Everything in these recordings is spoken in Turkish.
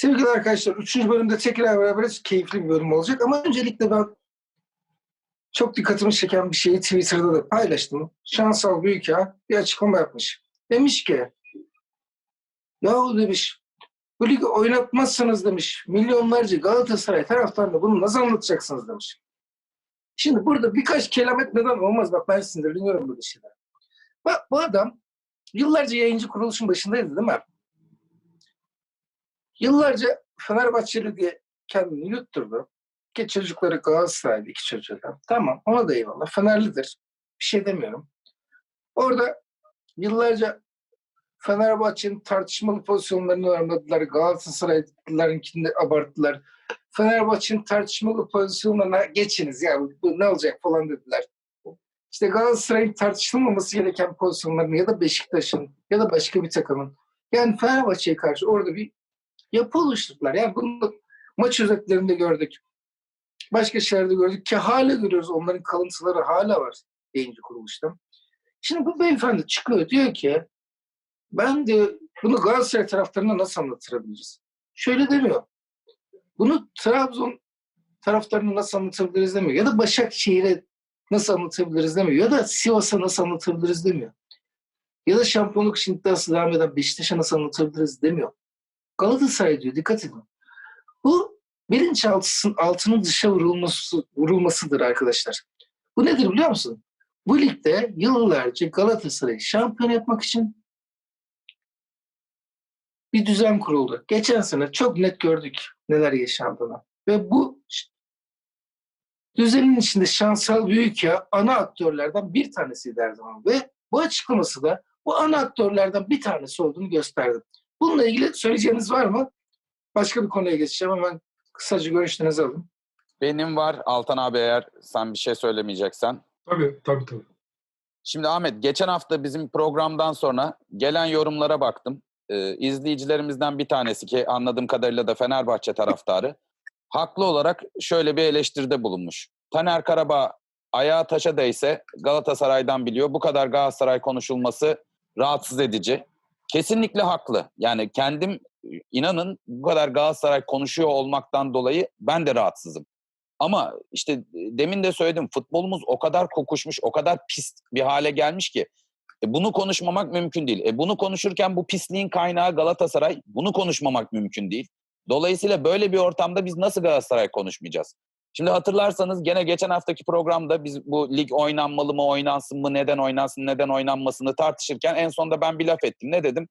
Sevgili arkadaşlar, üçüncü bölümde tekrar beraberiz. Keyifli bir bölüm olacak. Ama öncelikle ben çok dikkatimi çeken bir şeyi Twitter'da da paylaştım. Şansal Büyüka bir açıklama yapmış. Demiş ki, yahu demiş, bu ligi oynatmazsanız demiş, milyonlarca Galatasaray taraftarına bunu nasıl anlatacaksınız demiş. Şimdi burada birkaç kelamet neden olmaz. Bak ben sinirleniyorum böyle şeyler. Bak bu adam yıllarca yayıncı kuruluşun başındaydı değil mi? Yıllarca Fenerbahçeli diye kendini yutturdu. Ki çocukları Galatasaraylı iki çocuğu. Tamam ona da eyvallah. Fenerlidir. Bir şey demiyorum. Orada yıllarca Fenerbahçe'nin tartışmalı pozisyonlarını yorumladılar. Galatasaraylılarınkini abarttılar. Fenerbahçe'nin tartışmalı pozisyonlarına geçiniz ya bu ne olacak falan dediler. İşte Galatasaray'ın tartışılmaması gereken pozisyonlarını ya da Beşiktaş'ın ya da başka bir takımın yani Fenerbahçe'ye karşı orada bir yapı oluşturdular. Yani bunu maç özetlerinde gördük. Başka şeylerde gördük ki hala görüyoruz. Onların kalıntıları hala var yayıncı kuruluşta. Şimdi bu beyefendi çıkıyor diyor ki ben de bunu Galatasaray taraftarına nasıl anlatırabiliriz? Şöyle demiyor. Bunu Trabzon taraftarına nasıl anlatabiliriz demiyor. Ya da Başakşehir'e nasıl anlatabiliriz demiyor. Ya da Sivas'a nasıl anlatabiliriz demiyor. Ya da şampiyonluk için iddiası devam eden Beşiktaş'a nasıl anlatabiliriz demiyor. Galatasaray diyor dikkat edin. Bu bilinçaltısının altının dışa vurulması, vurulmasıdır arkadaşlar. Bu nedir biliyor musun? Bu ligde yıllarca Galatasaray'ı şampiyon yapmak için bir düzen kuruldu. Geçen sene çok net gördük neler yaşandığını. Ve bu düzenin içinde Şansal Büyük ya ana aktörlerden bir tanesiydi her zaman. Ve bu açıklaması da bu ana aktörlerden bir tanesi olduğunu gösterdi. Bununla ilgili söyleyeceğiniz var mı? Başka bir konuya geçeceğim. Hemen kısaca görüşlerinizi alın. Benim var Altan abi eğer sen bir şey söylemeyeceksen. Tabii tabii tabii. Şimdi Ahmet geçen hafta bizim programdan sonra gelen yorumlara baktım. Ee, izleyicilerimizden bir tanesi ki anladığım kadarıyla da Fenerbahçe taraftarı. Haklı olarak şöyle bir eleştiride bulunmuş. Taner Karabağ ayağı taşa değse Galatasaray'dan biliyor. Bu kadar Galatasaray konuşulması rahatsız edici. Kesinlikle haklı. Yani kendim inanın bu kadar Galatasaray konuşuyor olmaktan dolayı ben de rahatsızım. Ama işte demin de söyledim futbolumuz o kadar kokuşmuş, o kadar pis bir hale gelmiş ki e bunu konuşmamak mümkün değil. E bunu konuşurken bu pisliğin kaynağı Galatasaray, bunu konuşmamak mümkün değil. Dolayısıyla böyle bir ortamda biz nasıl Galatasaray konuşmayacağız? Şimdi hatırlarsanız gene geçen haftaki programda biz bu lig oynanmalı mı, oynansın mı, neden oynansın, neden oynanmasını tartışırken en sonunda ben bir laf ettim. Ne dedim?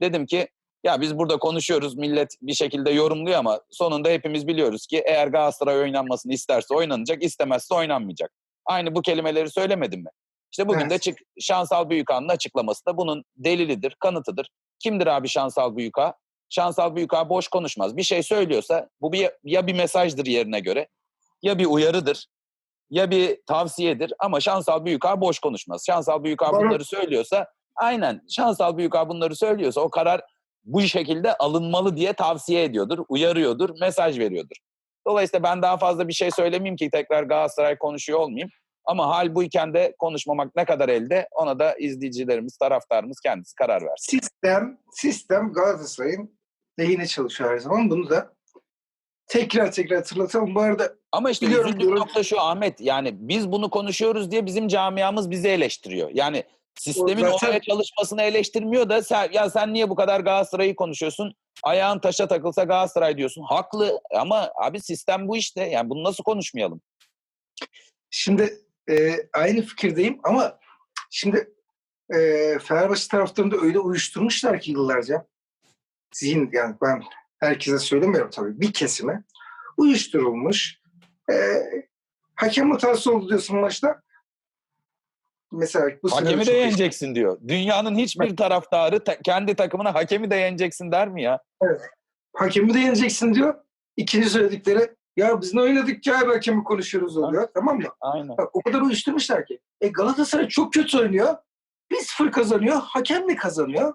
Dedim ki ya biz burada konuşuyoruz, millet bir şekilde yorumluyor ama sonunda hepimiz biliyoruz ki eğer Galatasaray oynanmasını isterse oynanacak, istemezse oynanmayacak. Aynı bu kelimeleri söylemedim mi? İşte bugün evet. de çık, Şansal Büyükağ'ın açıklaması da bunun delilidir, kanıtıdır. Kimdir abi Şansal Büyükağ? Şansal Büyükağ boş konuşmaz. Bir şey söylüyorsa bu bir, ya bir mesajdır yerine göre ya bir uyarıdır ya bir tavsiyedir ama Şansal Büyükağ boş konuşmaz. Şansal Büyükağ bunları söylüyorsa aynen Şansal Büyükağ bunları söylüyorsa o karar bu şekilde alınmalı diye tavsiye ediyordur, uyarıyordur, mesaj veriyordur. Dolayısıyla ben daha fazla bir şey söylemeyeyim ki tekrar Galatasaray konuşuyor olmayayım. Ama hal buyken de konuşmamak ne kadar elde ona da izleyicilerimiz, taraftarımız kendisi karar versin. Sistem, sistem Galatasaray'ın lehine çalışıyor her zaman. Bunu da tekrar tekrar hatırlatalım. Bu arada ama işte üzüldüğüm nokta şu Ahmet. Yani biz bunu konuşuyoruz diye bizim camiamız bizi eleştiriyor. Yani sistemin zaten... oraya çalışmasını eleştirmiyor da sen, ya sen niye bu kadar Galatasaray'ı konuşuyorsun? Ayağın taşa takılsa Galatasaray diyorsun. Haklı ama abi sistem bu işte. Yani bunu nasıl konuşmayalım? Şimdi e, aynı fikirdeyim ama şimdi e, Fenerbahçe taraftarında öyle uyuşturmuşlar ki yıllarca. Zihin yani ben herkese söylemiyorum tabii bir kesime uyuşturulmuş. E, hakem hatası oldu diyorsun maçta. Mesela bu hakemi de yeneceksin diyor. Dünyanın hiçbir taraftarı ta- kendi takımına hakemi de yeneceksin der mi ya? Evet. Hakemi de yeneceksin diyor. İkinci söyledikleri ya biz ne oynadık ki abi hakemi konuşuyoruz oluyor. Ha. Tamam mı? Aynen. Bak, o kadar uyuşturmuşlar ki. E Galatasaray çok kötü oynuyor. 1-0 kazanıyor. Hakem mi kazanıyor?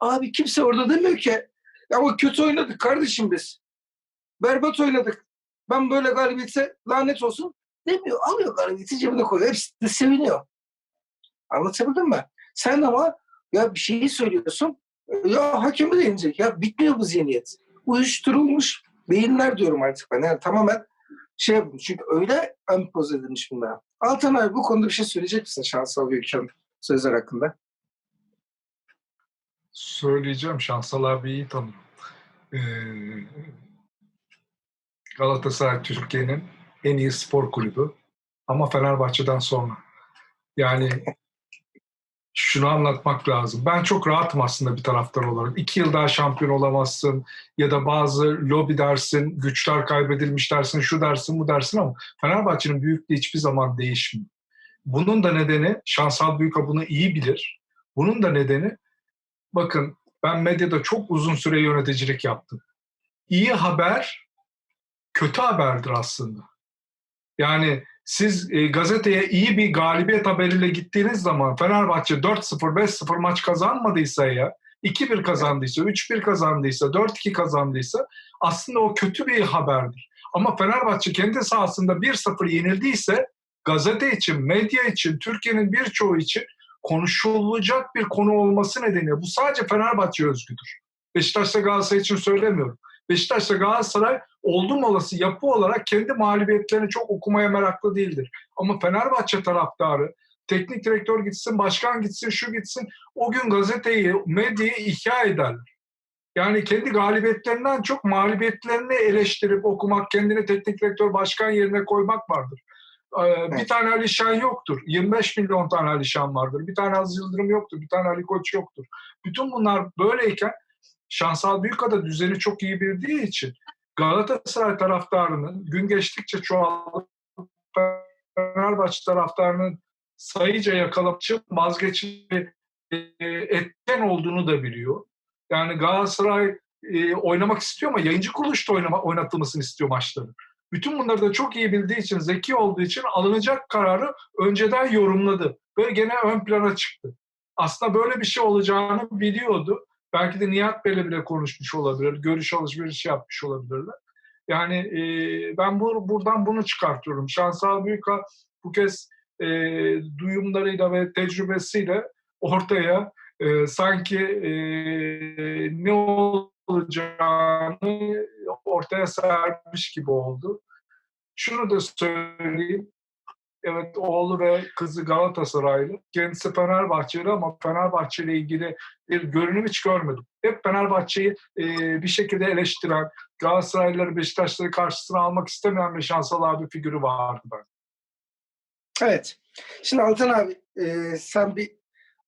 Abi kimse orada demiyor ki ama kötü oynadık kardeşim biz. Berbat oynadık. Ben böyle galibiyetse lanet olsun demiyor. Alıyor galibiyeti cebine koyuyor. Hepsi de seviniyor. Anlatabildim mi? Sen ama ya bir şeyi söylüyorsun. Ya hakemi de yenecek. Ya bitmiyor bu zihniyet. uyuşturulmuş beyinler diyorum artık ben. Yani tamamen şey yapmış. Çünkü öyle empoze edilmiş bunlar. Altan abi bu konuda bir şey söyleyecek misin Şansal Büyükcan sözler hakkında? Söyleyeceğim. Şansal abi iyi tanırım. Ee, Galatasaray Türkiye'nin en iyi spor kulübü. Ama Fenerbahçe'den sonra. Yani şunu anlatmak lazım. Ben çok rahatım aslında bir taraftar olarak. İki yıl daha şampiyon olamazsın ya da bazı lobi dersin, güçler kaybedilmiş dersin, şu dersin, bu dersin ama Fenerbahçe'nin büyüklüğü hiçbir zaman değişmiyor. Bunun da nedeni, Şansal Büyük'a bunu iyi bilir. Bunun da nedeni, bakın ben medyada çok uzun süre yöneticilik yaptım. İyi haber kötü haberdir aslında. Yani siz e, gazeteye iyi bir galibiyet haberiyle gittiğiniz zaman Fenerbahçe 4-0, 5-0 maç kazanmadıysa ya, 2-1 kazandıysa, 3-1 kazandıysa, 4-2 kazandıysa aslında o kötü bir haberdir. Ama Fenerbahçe kendi sahasında 1-0 yenildiyse gazete için, medya için, Türkiye'nin birçoğu için konuşulacak bir konu olması nedeniyle bu sadece Fenerbahçe özgüdür. Beşiktaş'ta Galatasaray için söylemiyorum. Beşiktaş'ta Galatasaray oldum olası yapı olarak kendi mağlubiyetlerini çok okumaya meraklı değildir. Ama Fenerbahçe taraftarı teknik direktör gitsin, başkan gitsin, şu gitsin o gün gazeteyi, medyayı ihya ederler. Yani kendi galibiyetlerinden çok mağlubiyetlerini eleştirip okumak, kendini teknik direktör, başkan yerine koymak vardır. Ee, Bir tane Ali Şen yoktur. 25 milyon tane Ali Şen vardır. Bir tane Aziz Yıldırım yoktur. Bir tane Ali Koç yoktur. Bütün bunlar böyleyken Şansal Büyükada düzeni çok iyi bildiği için Galatasaray taraftarının gün geçtikçe çoğalıp Fenerbahçe taraftarının sayıca yakalamak için vazgeçici e, etken olduğunu da biliyor. Yani Galatasaray e, oynamak istiyor ama yayıncı kuruluşta oynama, oynatılmasını istiyor maçları. Bütün bunları da çok iyi bildiği için, zeki olduğu için alınacak kararı önceden yorumladı. Ve gene ön plana çıktı. Aslında böyle bir şey olacağını biliyordu. Belki de Nihat Bey'le bile konuşmuş olabilir, görüş alışverişi yapmış olabilirler. Yani e, ben bu, buradan bunu çıkartıyorum. Şansal Büyük'a bu kez e, duyumlarıyla ve tecrübesiyle ortaya e, sanki e, ne olacağını ortaya sermiş gibi oldu. Şunu da söyleyeyim. Evet oğlu ve kızı Galatasaraylı. Kendisi Fenerbahçeli ama Fenerbahçe ile ilgili bir görünüm hiç görmedim. Hep Fenerbahçe'yi e, bir şekilde eleştiren, Galatasaraylıları Beşiktaşları karşısına almak istemeyen bir şansal abi figürü vardı ben. Evet. Şimdi Altan abi e, sen bir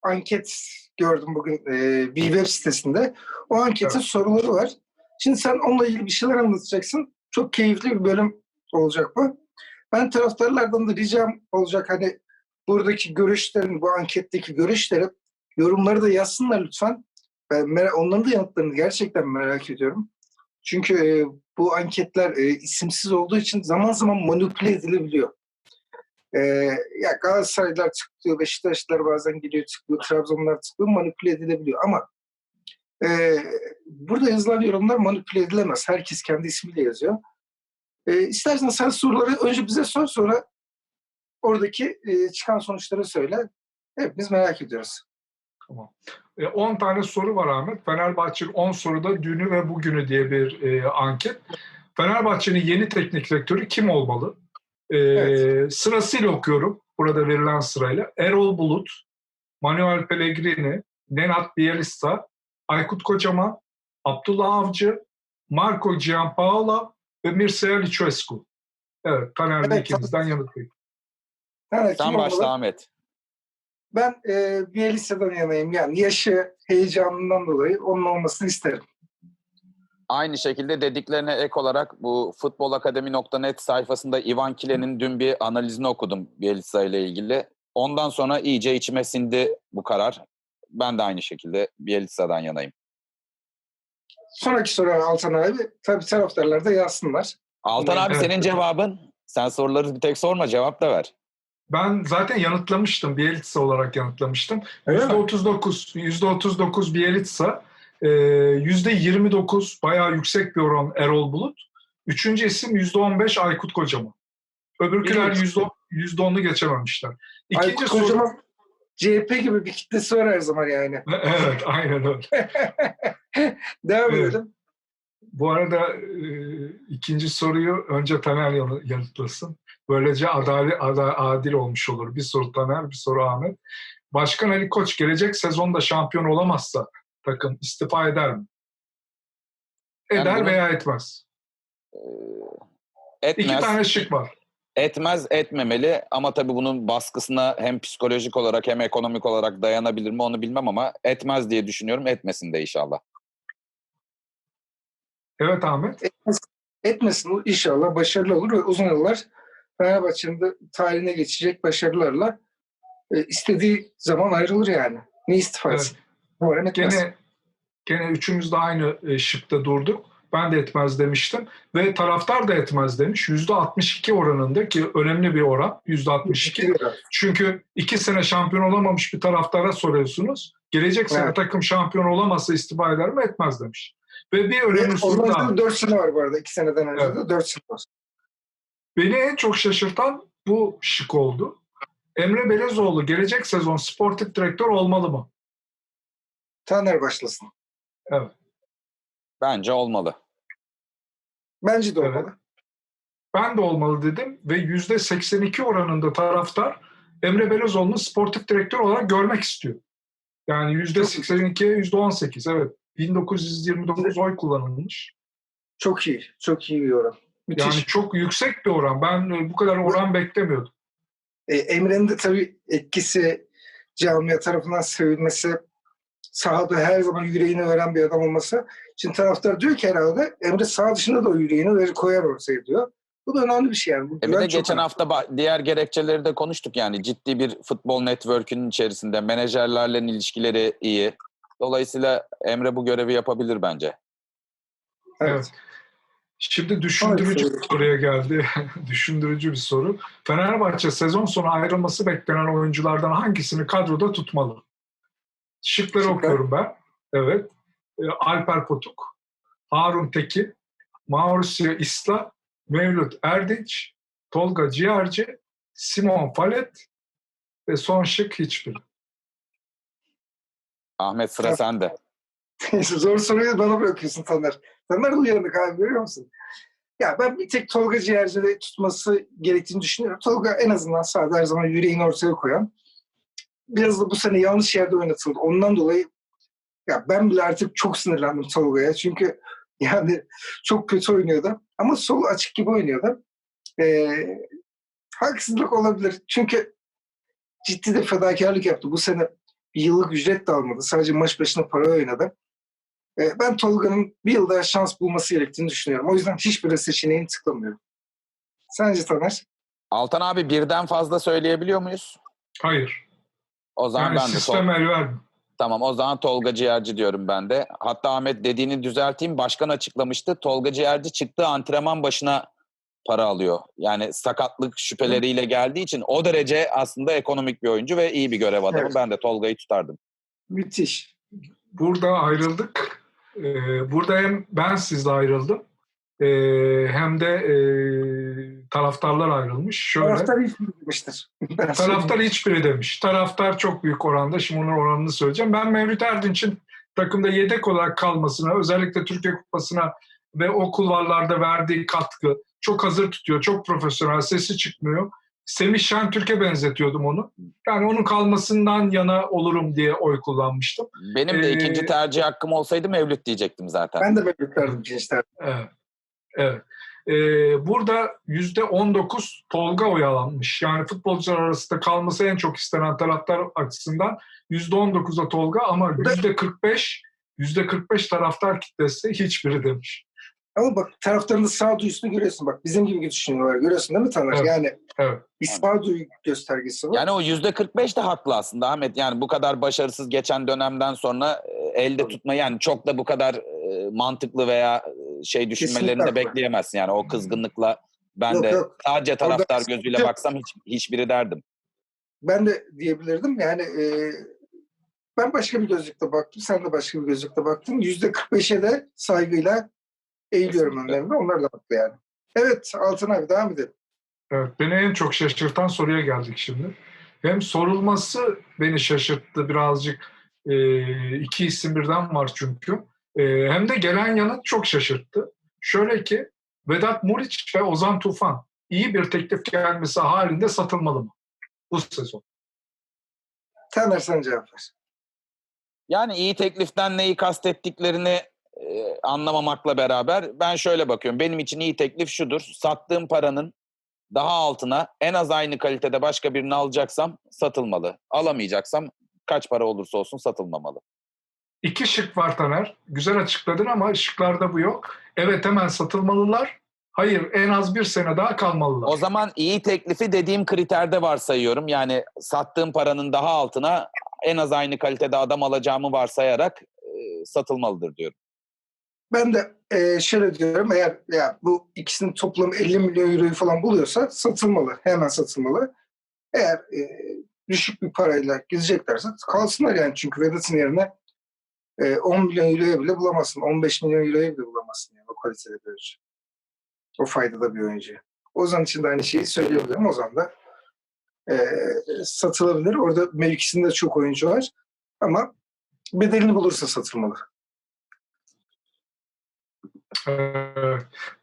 anket gördüm bugün e, bir web sitesinde. O anketin Evet. soruları var. Şimdi sen onunla ilgili bir şeyler anlatacaksın. Çok keyifli bir bölüm olacak bu. Ben taraftarlardan da ricam olacak hani buradaki görüşlerin, bu anketteki görüşleri, yorumları da yazsınlar lütfen. Ben merak, onların da yanıtlarını gerçekten merak ediyorum. Çünkü e, bu anketler e, isimsiz olduğu için zaman zaman manipüle edilebiliyor. Ee, ya Galatasaraylılar tıklıyor, Beşiktaşlılar bazen geliyor tıklıyor, Trabzonlar tıklıyor, manipüle edilebiliyor ama e, burada yazılan yorumlar manipüle edilemez. Herkes kendi ismiyle yazıyor. E, istersen sen soruları önce bize sor sonra oradaki e, çıkan sonuçları söyle. Hepimiz merak ediyoruz. Tamam. E, 10 tane soru var Ahmet. Fenerbahçe'nin 10 soruda dünü ve bugünü diye bir e, anket. Fenerbahçe'nin yeni teknik direktörü kim olmalı? E, Evet. Sırasıyla okuyorum. Burada verilen sırayla. Erol Bulut, Manuel Pellegrini, Nenad Bielsa, Aykut Kocaman, Abdullah Avcı, Marco Giampaolo ve Mircea Lichescu. Evet, panelde Evet, ikinizden yanıtlayın. Evet, Sen başla? Ahmet. Ben e, Bielitsa'dan yanayım. Yani yaşı, heyecanından dolayı onun olmasını isterim. Aynı şekilde dediklerine ek olarak bu futbolakademi.net sayfasında Ivan Kile'nin dün bir analizini okudum Bielitsa ile ilgili. Ondan sonra iyice içime sindi bu karar. Ben de aynı şekilde Bielitsa'dan yanayım. Sonraki soru Altan abi. Tabii taraftarlar da yazsınlar. Altan abi senin cevabın. Sen soruları bir tek sorma cevap da ver. Ben zaten yanıtlamıştım. Bielitsa olarak yanıtlamıştım. Öyle mi? %39, %39 Bielitsa, %29 bayağı yüksek bir oran Erol Bulut. Üçüncü isim %15 Aykut Kocaman. Öbürküler İlginç. yüzde 10'u geçememişler. İkinci Aykut soru... Kocaman CHP gibi bir kitlesi var her zaman yani. Evet, aynen öyle. Devam Evet. edelim. Bu arada e, ikinci soruyu önce Taner yanı- yanıtlasın. Böylece adali, ada- adil olmuş olur. Bir soru Taner, bir soru Ahmet. Başkan Ali Koç gelecek sezonda şampiyon olamazsa takım istifa eder mi? Yani Eder bunu- veya etmez. Etmez. İki tane şık var. Etmez etmemeli ama tabii bunun baskısına hem psikolojik olarak hem ekonomik olarak dayanabilir mi onu bilmem ama etmez diye düşünüyorum. Etmesin de inşallah. Evet Ahmet. Etmesin inşallah başarılı olur ve uzun yıllar Fenerbahçe'nin de tarihine geçecek başarılarla e, istediği zaman ayrılır yani. Ne istifa etsin? Umarım etmez. Gene gene üçümüz de aynı e, şıkta durduk. Ben de etmez demiştim. Ve taraftar da etmez demiş. %62 oranında ki önemli bir oran. %62. Çünkü iki sene şampiyon olamamış bir taraftara soruyorsunuz. Gelecek sene Evet. takım şampiyon olamazsa istifa eder mi? Etmez demiş. Ve bir önemli soru Ondan daha. sonra 4 sene var bu arada. 2 seneden önce Evet. de 4 sene var. Beni en çok şaşırtan bu şık oldu. Emre Belezoğlu gelecek sezon sportif direktör olmalı mı? Taner başlasın. Bence olmalı. Bence de Evet. olmalı. Ben de olmalı dedim ve yüzde 82 oranında taraftar Emre Belözoğlu'nu sportif direktör olarak görmek istiyor. Yani yüzde 82'ye yüzde 18 evet. 1929 oy kullanılmış. Çok iyi. Çok iyi bir yorum. Müthiş. Yani çok yüksek bir oran. Ben e, bu kadar oran beklemiyordum. E, Emre'nin de tabii etkisi camia tarafından sevilmesi sahada her zaman yüreğini veren bir adam olması. Şimdi taraftar diyor ki herhalde Emre sağ dışında da o yüreğini verir koyar ortaya diyor. Bu da önemli bir şey yani. Bu E bir de geçen önemli. hafta diğer gerekçeleri de konuştuk yani ciddi bir futbol network'ünün içerisinde menajerlerle ilişkileri iyi. Dolayısıyla Emre bu görevi yapabilir bence. Evet. Şimdi düşündürücü bir soruya geldi. düşündürücü bir soru. Fenerbahçe sezon sonu ayrılması beklenen oyunculardan hangisini kadroda tutmalı? Şıkları Şıklar. okuyorum ben. Evet. E, Alper Potuk, Harun Tekin, Mauricio Isla, Mevlüt Erdinç, Tolga Ciğerci, Simon Falet ve son şık hiçbir. Ahmet sıra sende. Zor soruyu bana bırakıyorsun Taner. Taner uyanık abi görüyor musun? Ya ben bir tek Tolga Ciğerci'de tutması gerektiğini düşünüyorum. Tolga en azından sahada her zaman yüreğini ortaya koyan. Biraz da bu sene yanlış yerde oynatıldı. Ondan dolayı ya ben bile artık çok sinirlendim Tolga'ya. Çünkü yani çok kötü oynuyordu. Ama sol açık gibi oynuyordu. Ee, haksızlık olabilir. Çünkü ciddi de fedakarlık yaptı. Bu sene bir yıllık ücret de almadı. Sadece maç başına para oynadı. Ee, ben Tolga'nın bir yıl daha şans bulması gerektiğini düşünüyorum. O yüzden hiçbir seçeneğini tıklamıyorum. Sence Taner? Altan abi birden fazla söyleyebiliyor muyuz? Hayır. O zaman Yani ben de Tol- sistem el vermiyor. Tamam o zaman Tolga Ciğerci diyorum ben de. Hatta Ahmet dediğini düzelteyim. Başkan açıklamıştı. Tolga Ciğerci çıktığı antrenman başına para alıyor. Yani sakatlık şüpheleriyle geldiği için o derece aslında ekonomik bir oyuncu ve iyi bir görev adamı. Evet. Ben de Tolga'yı tutardım. Müthiş. Burada ayrıldık. Ee, burada hem ben sizle ayrıldım ee, hem de ee, taraftarlar ayrılmış. Şöyle, Taraftar hiç bilmemiştir. Ben taraftar hiçbiri demiş. Taraftar çok büyük oranda. Şimdi onun oranını söyleyeceğim. Ben Mevlüt Erdinç'in takımda yedek olarak kalmasına, özellikle Türkiye Kupası'na ve o kulvarlarda verdiği katkı çok hazır tutuyor, çok profesyonel, sesi çıkmıyor. Semih Şentürk'e benzetiyordum onu. Yani onun kalmasından yana olurum diye oy kullanmıştım. Benim de Ee, ikinci tercih hakkım olsaydı Mevlüt diyecektim zaten. Ben de beklerdim gençler. Evet. evet. Ee, burada yüzde 19 Tolga oyalanmış. Yani futbolcular arasında kalması en çok istenen taraftar açısından yüzde 19'a Tolga ama Bu da- yüzde 45 yüzde 45 taraftar kitlesi hiçbiri demiş. Ama bak taraftarın da sağduyusunu görüyorsun. Bak bizim gibi düşünüyorlar. Görüyorsun değil mi Taner? Evet. Yani Evet. bir sağduyu göstergesi var. Yani o yüzde 45 de haklı aslında Ahmet. Yani bu kadar başarısız geçen dönemden sonra e, elde Tabii. tutma yani çok da bu kadar e, mantıklı veya e, şey düşünmelerini de Kesinlikle bekleyemezsin. Yani o kızgınlıkla ben Yok, de yok. sadece taraftar Orada- gözüyle baksam hiç, hiçbiri derdim. Ben de diyebilirdim. Yani e, ben başka bir gözlükle baktım. Sen de başka bir gözlükle baktın. Yüzde 45'e de saygıyla eğiliyorum önlerinde. Onlar da haklı yani. Evet Altın abi devam edelim. Evet, beni en çok şaşırtan soruya geldik şimdi. Hem sorulması beni şaşırttı birazcık. Ee, iki isim birden var çünkü. Ee, hem de gelen yanıt çok şaşırttı. Şöyle ki Vedat Muriç ve Ozan Tufan iyi bir teklif gelmesi halinde satılmalı mı bu sezon? Taner sen cevap ver. Yani iyi tekliften neyi kastettiklerini e, anlamamakla beraber ben şöyle bakıyorum. Benim için iyi teklif şudur. Sattığım paranın daha altına en az aynı kalitede başka birini alacaksam satılmalı. Alamayacaksam kaç para olursa olsun satılmamalı. İki şık var Taner. Güzel açıkladın ama şıklarda bu yok. Evet hemen satılmalılar. Hayır en az bir sene daha kalmalılar. O zaman iyi teklifi dediğim kriterde varsayıyorum. Yani sattığım paranın daha altına en az aynı kalitede adam alacağımı varsayarak e, satılmalıdır diyorum. Ben de e, şöyle diyorum eğer ya bu ikisinin toplamı 50 milyon euroyu falan buluyorsa satılmalı. Hemen satılmalı. Eğer e, düşük bir parayla gideceklerse kalsınlar yani. Çünkü Vedat'ın yerine e, 10 milyon euroya bile bulamazsın. 15 milyon euroya bile bulamazsın yani o kalitede bir oyuncu. O faydada bir oyuncu. Ozan için de aynı şeyi söyleyebilirim. Ozan da e, satılabilir. Orada mevkisinde çok oyuncu var. Ama bedelini bulursa satılmalı. Ee,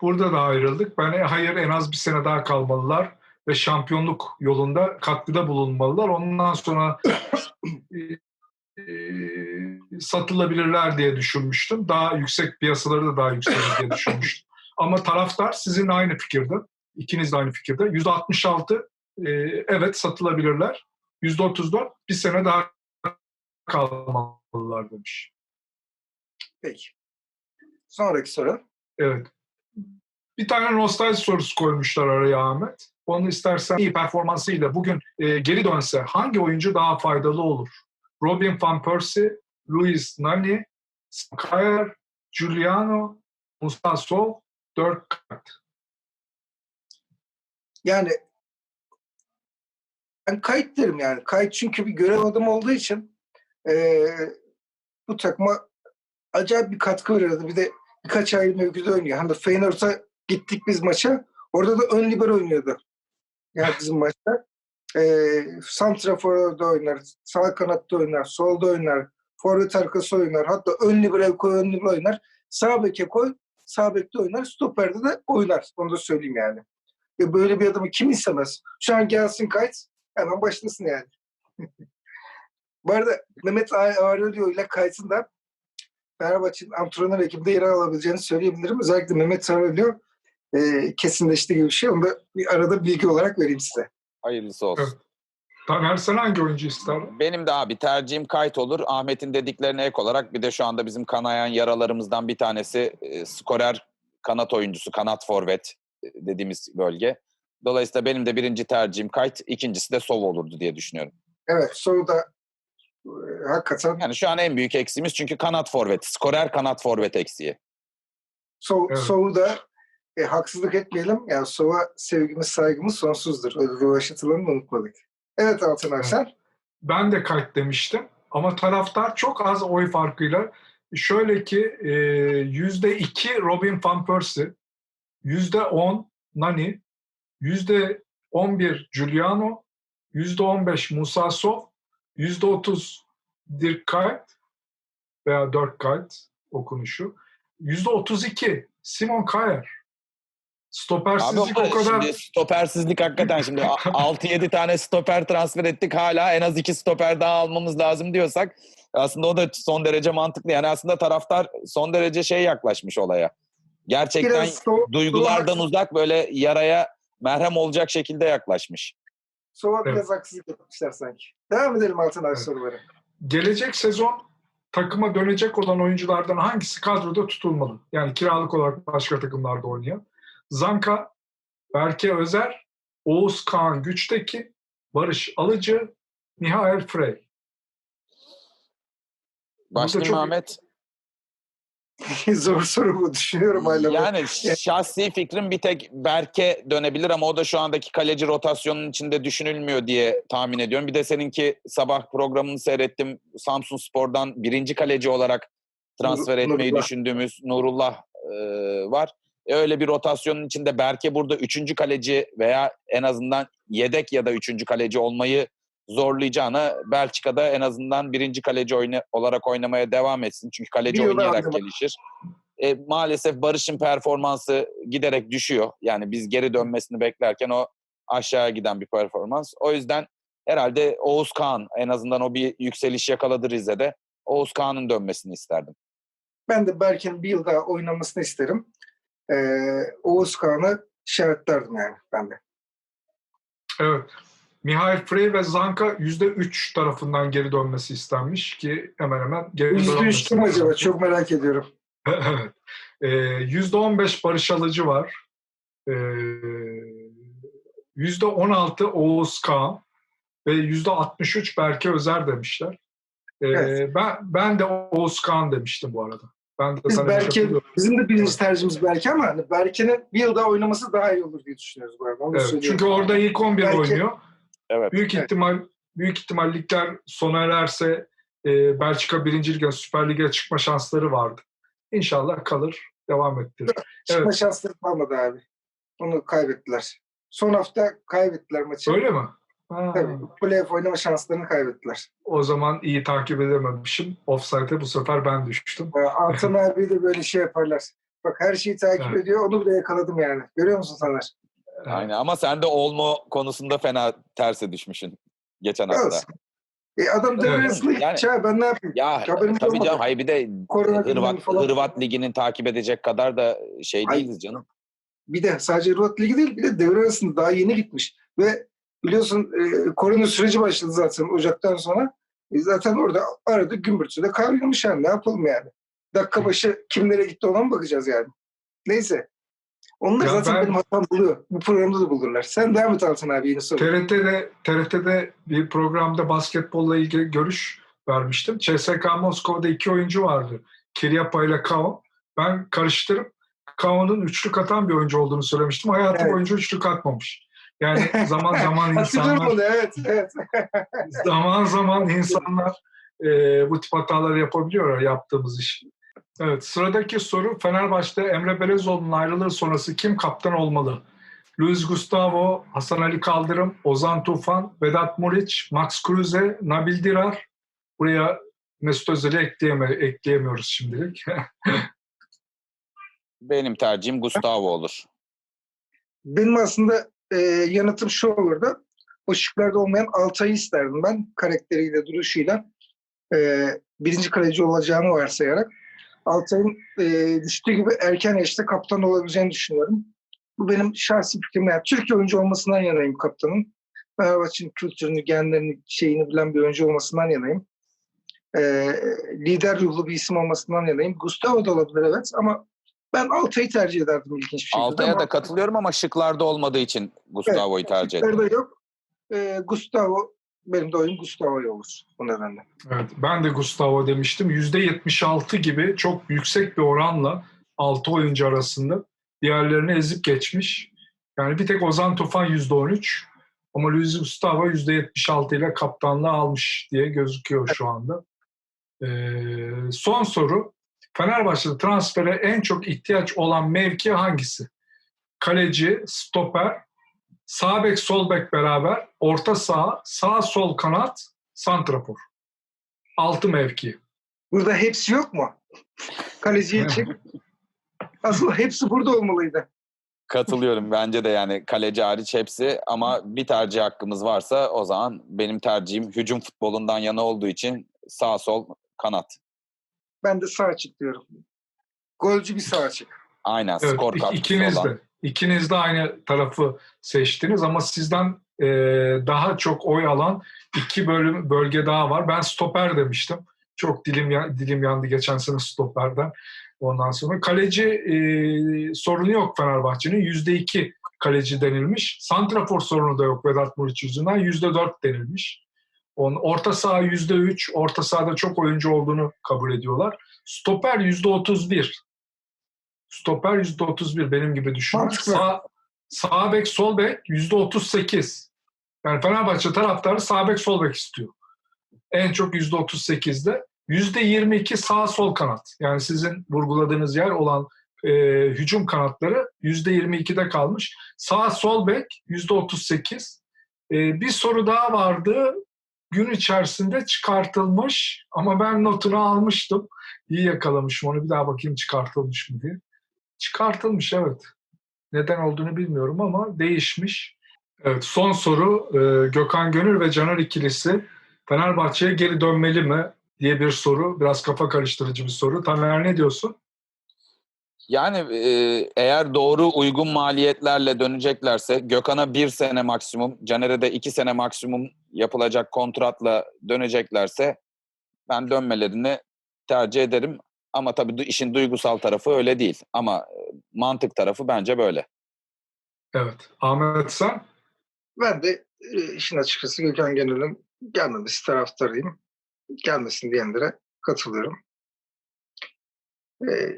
burada da ayrıldık. Ben e, hayır en az bir sene daha kalmalılar ve şampiyonluk yolunda katkıda bulunmalılar. Ondan sonra e, e, satılabilirler diye düşünmüştüm. Daha yüksek piyasaları da daha yüksek diye düşünmüştüm. Ama taraftar sizinle aynı fikirde. İkiniz de aynı fikirde. %66 e, evet satılabilirler. %34 bir sene daha kalmalılar demiş. Peki. Sonraki soru. Evet. Bir tane nostalji sorusu koymuşlar araya Ahmet. Onu istersen iyi performansıyla bugün e, geri dönse hangi oyuncu daha faydalı olur? Robin Van Persie, Luis Nani, Kyer, Giuliano, Musa Sol, Dirk Kuyt. Yani ben kayıt derim yani. Kayıt çünkü bir görev adamı olduğu için eee, bu takıma acayip bir katkı veriyordu. Bir de birkaç ayrı mevkide oynuyor. Hani Feyenoord'a gittik biz maça. Orada da ön libero oynuyordu. Yani bizim maçta. Eee Santrafor'da oynar, sağ kanatta oynar, solda oynar, forvet arkası oynar. Hatta ön libero koy, ön libero oynar. Sağ beke koy, sağ bekte oynar. Stoperde de oynar. Onu da söyleyeyim yani. Ya böyle bir adamı kim istemez? Şu an gelsin kayıt, hemen başlasın yani. Bu arada Mehmet Aurelio ile Kayt'ın da Fenerbahçe'nin antrenör ekibinde yer alabileceğini söyleyebilirim. Özellikle Mehmet Aurelio e, kesinleşti gibi bir şey. Onu da bir arada bilgi olarak vereyim size. Hayırlısı olsun. Evet. Taner sen hangi oyuncu isterdin? Benim de abi tercihim kayıt olur. Ahmet'in dediklerine ek olarak bir de şu anda bizim kanayan yaralarımızdan bir tanesi e, skorer kanat oyuncusu, kanat forvet e, dediğimiz bölge. Dolayısıyla benim de birinci tercihim kayıt, ikincisi de Sov olurdu diye düşünüyorum. Evet, soru da hakikaten Yani şu an en büyük eksiğimiz çünkü kanat forvet, skorer kanat forvet eksiği. so, Evet. Sov'u da e, haksızlık etmeyelim. Yani Sov'a sevgimiz, saygımız sonsuzdur. Öyle rövaşatılarını unutmadık. Evet Altan Evet. Aksen. Ben de kayıt demiştim. Ama taraftar çok az oy farkıyla şöyle ki e, yüzde iki Robin Van Persie, yüzde on Nani, yüzde on bir Giuliano, yüzde on beş Musa Sov, yüzde otuz Dirk Kuyt veya Dirk Kuyt okunuşu, yüzde otuz iki Simon. Abi Stopersizlik ama o kadar şimdi stopersizlik hakikaten şimdi a- 6-7 tane stoper transfer ettik hala en az 2 stoper daha almamız lazım diyorsak aslında o da son derece mantıklı. Yani aslında taraftar son derece şey yaklaşmış olaya. Gerçekten Biraz duygulardan uzak böyle yaraya merhem olacak şekilde yaklaşmış. Sov'a Evet. biraz haksızlık etmişler sanki. Devam edelim Altan Aksen Evet. soruları. gelecek sezon takıma dönecek olan oyunculardan hangisi kadroda tutulmalı? Yani kiralık olarak başka takımlarda oynayan. Zanka, Berke Özer, Oğuz Kağan Güçtekin, Barış Alıcı, Mihail Frey. Başlayayım çok- Ahmet. Zor soru bu. Düşünüyorum hala. Yani şahsi fikrim bir tek Berke dönebilir ama o da şu andaki kaleci rotasyonunun içinde düşünülmüyor diye tahmin ediyorum. Bir de seninki sabah programını seyrettim. Samsun Spor'dan birinci kaleci olarak transfer Nur- etmeyi Nurullah. düşündüğümüz Nurullah e, var. E, öyle bir rotasyonun içinde Berke burada üçüncü kaleci veya en azından yedek ya da üçüncü kaleci olmayı zorlayacağına Belçika'da en azından birinci kaleci oyna, olarak oynamaya devam etsin. Çünkü kaleci yıl oynayarak daha gelişir. E, maalesef Barış'ın performansı giderek düşüyor. Yani biz geri dönmesini beklerken o aşağıya giden bir performans. O yüzden herhalde Oğuz Kağan en azından o bir yükseliş yakaladı Rize'de. Oğuz Kağan'ın dönmesini isterdim. Ben de Berke'nin bir yıl daha oynamasını isterim. Ee, Oğuz Kağan'ı işaretlerdim yani ben de. Evet. Mihail Frey ve Zanka %3 tarafından geri dönmesi istenmiş ki hemen hemen geri Yüzde üç dönmesi. kim acaba? Çok merak ediyorum. evet. Ee, %15 Barış Alıcı var. Ee, %16 Oğuz Kağan ve %63 Berke Özer demişler. Ee, Evet. ben, ben de Oğuz Kağan demiştim bu arada. Ben de Biz Berke, bizim de birinci tercihimiz Berke ama hani Berke'nin bir yıl daha oynaması daha iyi olur diye düşünüyoruz bu arada. Onu Evet, çünkü orada ilk 11 Belki- oynuyor. Evet. Büyük ihtimal büyük ihtimal ligler sona ererse e, Belçika 1. Lige, Süper Lig'e çıkma şansları vardı. İnşallah kalır, devam ettirir. Çıkma evet. şansları kalmadı abi. Onu kaybettiler. Son hafta kaybettiler maçı. Öyle mi? Ha, Tabii. Playoff oynama şanslarını kaybettiler. o zaman iyi takip edememişim. Offside'e bu sefer ben düştüm. Altan abi de böyle şey yaparlar. Bak her şeyi takip Evet. ediyor. Onu bile yakaladım yani. Görüyor musun Taner? Aynen ama sen de Olmo konusunda fena terse düşmüşsün geçen hafta. E adam devre Evet. arasında Yani- gitmiş ha, ben ne yapayım? Ya tabii olmadı. canım hayır bir de Korona Hırvat. Hırvat liginin takip edecek kadar da şey Ay. değiliz canım. Bir de sadece Hırvat Ligi değil bir de devre arasında daha yeni gitmiş. Ve biliyorsun e, korona süreci başladı zaten Ocak'tan sonra. E, zaten orada arada gümbürtüde kavramış yani ne yapalım yani. Dakika başı kimlere gitti ona mı bakacağız yani? Neyse. Onlar Ya zaten ben- benim hatam buluyor. Bu programda da bulurlar. Sen devam et Altan abi yeni soru. TRT'de, TRT'de bir programda basketbolla ilgili görüş vermiştim. CSKA Moskova'da iki oyuncu vardı. Kiryapa ile Kao. Ben karıştırıp Kao'nun üçlük atan bir oyuncu olduğunu söylemiştim. Hayatı Evet. boyunca üçlük atmamış. Yani zaman zaman insanlar onu evet. evet. zaman zaman insanlar e, bu tip hataları yapabiliyorlar yaptığımız iş. Evet sıradaki soru Fenerbahçe'de Emre Belezoğlu'nun ayrılığı sonrası kim kaptan olmalı? Luis Gustavo, Hasan Ali Kaldırım, Ozan Tufan, Vedat Muriç, Max Kruse, Nabil Dirar. Buraya Mesut Özil'i ekleyeme, ekleyemiyoruz şimdilik. Benim tercihim Gustavo olur. Benim aslında e, yanıtım şu olurdu. O şıklarda olmayan Altay'ı isterdim ben. Karakteriyle, duruşuyla. E, birinci kaleci olacağını varsayarak. Altay'ın e, düştüğü gibi erken yaşta kaptan olabileceğini düşünüyorum. Bu benim şahsi fikrim. Yani Türkiye oyuncu olmasından yanayım kaptanın. Fenerbahçe'nin kültürünü, genlerini, şeyini bilen bir oyuncu olmasından yanayım. E, lider ruhlu bir isim olmasından yanayım. Gustavo da olabilir evet ama ben Altay'ı tercih ederdim ilginç bir şekilde. Altay'a ama- da katılıyorum ama şıklarda olmadığı için Gustavo'yu tercih ettim. Şıklarda yok. Ee, Gustavo, benim de oyun Gustavo'ya olur bu nedenle. Evet, ben de Gustavo demiştim. %76 gibi çok yüksek bir oranla 6 oyuncu arasında diğerlerini ezip geçmiş. Yani bir tek Ozan Tufan %13 ama Luis Gustavo %76 ile kaptanlığı almış diye gözüküyor şu anda. Ee, son soru. Fenerbahçe'de transfere en çok ihtiyaç olan mevki hangisi? Kaleci, stoper, sağ bek, sol bek beraber, orta saha, sağ sol kanat, santrafor. Altı mevki. Burada hepsi yok mu? Kaleciye çık. Aslında hepsi burada olmalıydı. Katılıyorum bence de yani kaleci hariç hepsi ama bir tercih hakkımız varsa o zaman benim tercihim hücum futbolundan yana olduğu için sağ sol kanat. Ben de sağ açık diyorum. Golcü bir sağ açık. Aynen Evet, skor katkısı ikiniz olan. de. İkiniz de aynı tarafı seçtiniz ama sizden e, daha çok oy alan iki bölüm bölge daha var. Ben stoper demiştim. Çok dilim dilim yandı geçen sene stoperden. Ondan sonra kaleci e, sorunu yok Fenerbahçe'nin. Yüzde iki kaleci denilmiş. Santrafor sorunu da yok Vedat Muriç yüzünden. Yüzde dört denilmiş. On, orta saha yüzde üç. Orta sahada çok oyuncu olduğunu kabul ediyorlar. Stoper yüzde otuz bir. Stoper yüzde otuz bir benim gibi. Mantıklı. Sağ, sağ bek, sol bek yüzde otuz sekiz. Yani Fenerbahçe taraftarı sağ bek, sol bek istiyor. En çok yüzde otuz sekizde. Yüzde yirmi iki sağ sol kanat. Yani sizin vurguladığınız yer olan e, hücum kanatları yüzde yirmi ikide kalmış. Sağ sol bek yüzde otuz sekiz. E, bir soru daha vardı. gün içerisinde çıkartılmış ama ben notunu almıştım. İyi yakalamışım onu bir daha bakayım çıkartılmış mı diye. Çıkartılmış evet. Neden olduğunu bilmiyorum ama değişmiş. Evet son soru e, Gökhan Gönül ve Caner ikilisi Fenerbahçe'ye geri dönmeli mi diye bir soru. Biraz kafa karıştırıcı bir soru. Taner ne diyorsun? Yani e, eğer doğru uygun maliyetlerle döneceklerse Gökhan'a bir sene maksimum, Caner'e de iki sene maksimum yapılacak kontratla döneceklerse ben dönmelerini tercih ederim. Ama tabii du- işin duygusal tarafı öyle değil. Ama e, mantık tarafı bence böyle. Evet. Ahmet sen? Ben de e, işin açıkçası Gökhan Gönül'ün gelmemesi taraftarıyım. Gelmesin diyenlere katılıyorum. E,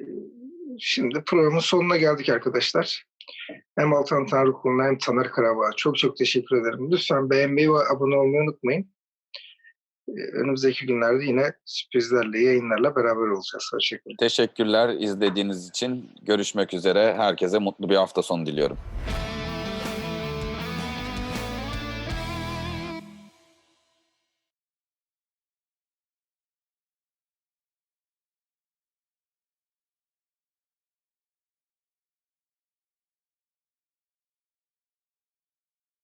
şimdi programın sonuna geldik arkadaşlar. Hem Altan Tanrıkulu'na hem Taner Karabağ'a çok çok teşekkür ederim. Lütfen beğenmeyi ve abone olmayı unutmayın. E, önümüzdeki günlerde yine sürprizlerle, yayınlarla beraber olacağız. Hoşçakalın. Teşekkürler izlediğiniz için. Görüşmek üzere. Herkese mutlu bir hafta sonu diliyorum.